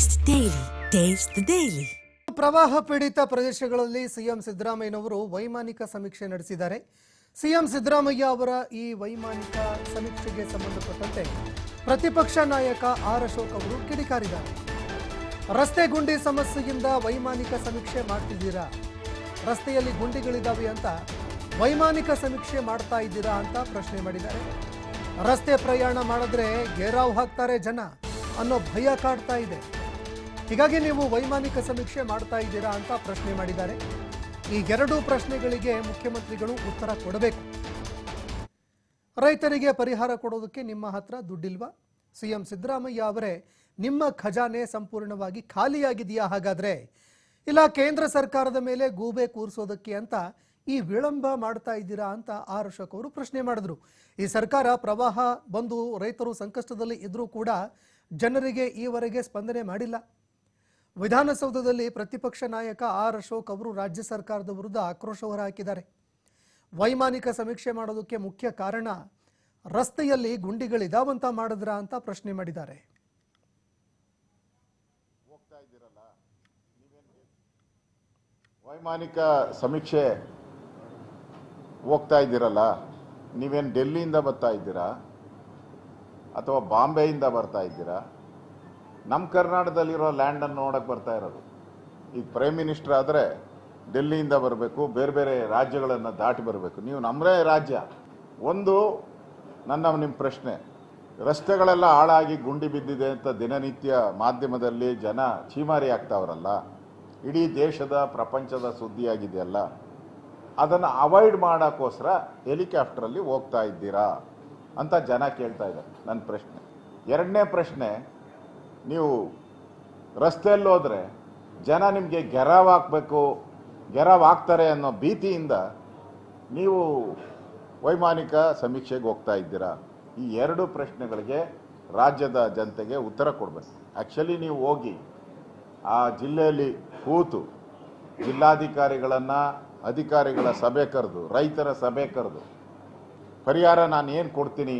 Taste daily taste daily ಪ್ರವಾಹ ಪೀಡಿತ ಪ್ರದೇಶಗಳಲ್ಲಿ ಸಿಎಂ ಸಿದ್ದರಾಮಯ್ಯನವರು ವೈಮಾನಿಕ ಸಮೀಕ್ಷೆ ನಡೆಸಿದ್ದಾರೆ. ಸಿಎಂ ಸಿದ್ದರಾಮಯ್ಯ ಅವರ ಈ ವೈಮಾನಿಕ ಸಮೀಕ್ಷೆಗೆ ಸಂಬಂಧಪಟ್ಟಂತೆ ಪ್ರತಿಪಕ್ಷ ನಾಯಕ ಆರ್ ಅಶೋಕ್ ಅವರು ಕಿಡಿಕಾರಿದ್ದಾರೆ. ರಸ್ತೆ ಗುಂಡಿ ಸಮಸ್ಯೆಯಿಂದ ವೈಮಾನಿಕ ಸಮೀಕ್ಷೆ ಮಾಡ್ತಿದ್ದೀರಾ? ರಸ್ತೆಯಲ್ಲಿ ಗುಂಡಿಗಳಿದ್ದಾವೆ ಅಂತ ವೈಮಾನಿಕ ಸಮೀಕ್ಷೆ ಮಾಡ್ತಾ ಇದ್ದೀರಾ ಅಂತ ಪ್ರಶ್ನೆ ಮಾಡಿದ್ದಾರೆ. ರಸ್ತೆ ಪ್ರಯಾಣ ಮಾಡಿದ್ರೆ ಗೇರಾವ್ ಹಾಕ್ತಾರೆ ಜನ ಅನ್ನೋ ಭಯ ಕಾಡ್ತಾ ಇದೆ. ಹೀಗಾಗಿ ನೀವು ವೈಮಾನಿಕ ಸಮೀಕ್ಷೆ ಮಾಡ್ತಾ ಇದ್ದೀರಾ ಅಂತ ಪ್ರಶ್ನೆ ಮಾಡಿದ್ದಾರೆ. ಈ ಎರಡು ಪ್ರಶ್ನೆಗಳಿಗೆ ಮುಖ್ಯಮಂತ್ರಿಗಳು ಉತ್ತರ ಕೊಡಬೇಕು. ರೈತರಿಗೆ ಪರಿಹಾರ ಕೊಡೋದಕ್ಕೆ ನಿಮ್ಮ ಹತ್ರ ದುಡ್ಡಿಲ್ವಾ? ಸಿಎಂ ಸಿದ್ದರಾಮಯ್ಯ ಅವರೇ, ನಿಮ್ಮ ಖಜಾನೆ ಸಂಪೂರ್ಣವಾಗಿ ಖಾಲಿಯಾಗಿದೆಯಾ ಹಾಗಾದರೆ? ಇಲ್ಲ ಕೇಂದ್ರ ಸರ್ಕಾರದ ಮೇಲೆ ಗೂಬೆ ಕೂರಿಸೋದಕ್ಕೆ ಅಂತ ಈ ವಿಳಂಬ ಮಾಡ್ತಾ ಇದ್ದೀರಾ ಅಂತ ಆರ್ ಅಶೋಕ್ ಅವರು ಪ್ರಶ್ನೆ ಮಾಡಿದ್ರು. ಈ ಸರ್ಕಾರ ಪ್ರವಾಹ ಬಂದು ರೈತರು ಸಂಕಷ್ಟದಲ್ಲಿ ಇದ್ರೂ ಕೂಡ ಜನರಿಗೆ ಈವರೆಗೆ ಸ್ಪಂದನೆ ಮಾಡಿಲ್ಲ. ವಿಧಾನಸೌಧದಲ್ಲಿ ಪ್ರತಿಪಕ್ಷ ನಾಯಕ ಆರ್ ಅಶೋಕ್ ಅವರು ರಾಜ್ಯ ಸರ್ಕಾರದ ವಿರುದ್ಧ ಆಕ್ರೋಶ ಹೊರಹಾಕಿದ್ದಾರೆ. ವೈಮಾನಿಕ ಸಮೀಕ್ಷೆ ಮಾಡೋದಕ್ಕೆ ಮುಖ್ಯ ಕಾರಣ, ರಸ್ತೆಯಲ್ಲಿ ಗುಂಡಿಗಳಿದಾವಂತ ಮಾಡಿದ್ರ ಅಂತ ಪ್ರಶ್ನೆ ಮಾಡಿದ್ದಾರೆ. ವೈಮಾನಿಕ ಸಮೀಕ್ಷೆ ಹೋಗ್ತಾ ಇದ್ದೀರಲ್ಲ, ನೀವೇನು ಡೆಲ್ಲಿಯಿಂದ ಬರ್ತಾ ಇದ್ದೀರಾ ಅಥವಾ ಬಾಂಬೆಯಿಂದ ಬರ್ತಾ ಇದ್ದೀರಾ? ನಮ್ಮ ಕರ್ನಾಟಕದಲ್ಲಿರೋ ಲ್ಯಾಂಡನ್ನು ನೋಡಕ್ಕೆ ಬರ್ತಾ ಇರೋದು. ಈಗ ಪ್ರೈಮ್ ಮಿನಿಸ್ಟರ್ ಆದರೆ ಡೆಲ್ಲಿಯಿಂದ ಬರಬೇಕು, ಬೇರೆ ಬೇರೆ ರಾಜ್ಯಗಳನ್ನು ದಾಟಿ ಬರಬೇಕು. ನೀವು ನಮ್ಮದೇ ರಾಜ್ಯ. ಒಂದು ನನ್ನ ನಿಮ್ಮ ಪ್ರಶ್ನೆ, ರಸ್ತೆಗಳೆಲ್ಲ ಹಾಳಾಗಿ ಗುಂಡಿ ಬಿದ್ದಿದೆ ಅಂತ ದಿನನಿತ್ಯ ಮಾಧ್ಯಮದಲ್ಲಿ ಜನ ಚೀಮಾರಿ ಆಗ್ತಾವ್ರಲ್ಲ. ಇಡೀ ದೇಶದ, ಪ್ರಪಂಚದ ಸುದ್ದಿಯಾಗಿದೆಯಲ್ಲ. ಅದನ್ನು ಅವಾಯ್ಡ್ ಮಾಡೋಕ್ಕೋಸ್ಕರ ಹೆಲಿಕಾಪ್ಟ್ರಲ್ಲಿ ಹೋಗ್ತಾ ಇದ್ದೀರಾ ಅಂತ ಜನ ಕೇಳ್ತಾ ಇದ್ದಾರೆ. ನನ್ನ ಪ್ರಶ್ನೆ. ಎರಡನೇ ಪ್ರಶ್ನೆ ನೀವು ರಸ್ತೆಯಲ್ಲಿ ಜನ ನಿಮಗೆ ಗೆರಾವ್ ಗೆರವಾಗ್ತಾರೆ ಅನ್ನೋ ಭೀತಿಯಿಂದ ನೀವು ವೈಮಾನಿಕ ಸಮೀಕ್ಷೆಗೆ ಹೋಗ್ತಾ ಇದ್ದೀರಾ? ಈ ಎರಡು ಪ್ರಶ್ನೆಗಳಿಗೆ ರಾಜ್ಯದ ಜನತೆಗೆ ಉತ್ತರ ಕೊಡಬೇಕು. ಆ್ಯಕ್ಚುಲಿ ನೀವು ಹೋಗಿ ಆ ಜಿಲ್ಲೆಯಲ್ಲಿ ಕೂತು ಜಿಲ್ಲಾಧಿಕಾರಿಗಳನ್ನು, ಅಧಿಕಾರಿಗಳ ಸಭೆ ಕರೆದು, ರೈತರ ಸಭೆ ಕರೆದು, ಪರಿಹಾರ ನಾನು ಏನು ಕೊಡ್ತೀನಿ?